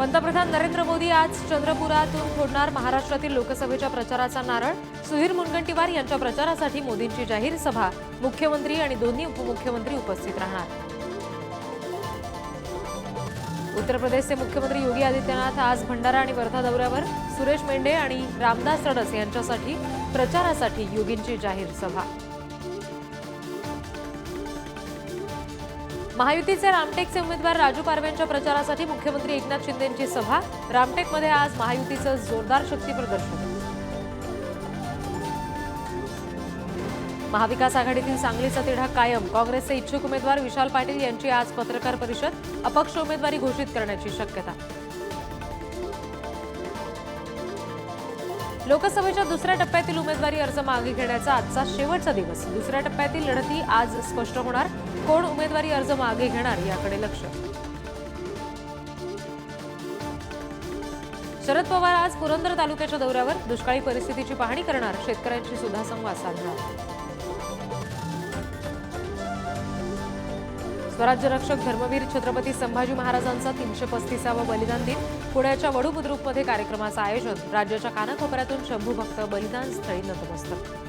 पंतप्रधान नरेंद्र मोदी आज चंद्रपुरातून फोडणार महाराष्ट्रातील लोकसभेच्या प्रचाराचा नारळ. सुधीर मुनगंटीवार यांच्या प्रचारासाठी मोदींची जाहीर सभा. मुख्यमंत्री आणि दोन्ही उपमुख्यमंत्री उपस्थित राहणार. उत्तर प्रदेशचे मुख्यमंत्री योगी आदित्यनाथ आज भंडारा आणि वर्धा दौऱ्यावर. सुरेश मेंढे आणि रामदास तडस यांच्यासाठी प्रचारासाठी योगींची जाहीर सभा. महायुतीचे रामटेकचे उमेदवार राजू पारव्यांच्या प्रचारासाठी मुख्यमंत्री एकनाथ शिंदेंची सभा. रामटेकमध्ये आज महायुतीचं जोरदार शक्ती प्रदर्शन. महाविकास आघाडीतील सांगलीचा तिढा कायम. काँग्रेसचे इच्छुक उमेदवार विशाल पाटील यांची आज पत्रकार परिषद. अपक्ष उमेदवारी घोषित करण्याची शक्यता. लोकसभेच्या दुसऱ्या टप्प्यातील उमेदवारी अर्ज मागे घेण्याचा आजचा शेवटचा दिवस. दुसऱ्या टप्प्यातील लढती आज स्पष्ट होणार. कोण उमेदवारी अर्ज मागे घेणार याकडे लक्ष? शरद पवार आज पुरंदर तालुक्याच्या दौऱ्यावर दुष्काळी परिस्थितीची पाहणी करणार शेतकऱ्यांशी सुद्धा संवाद साधणार. स्वराज्य रक्षक धर्मवीर छत्रपती संभाजी महाराजांचा तीनशे पस्तीसावा बलिदान दिन पुण्याच्या वडू बुद्रुकमध्ये कार्यक्रमाचं आयोजन राज्याच्या कानाकोपऱ्यातून शंभू भक्त बलिदान स्थळी नतमस्तक.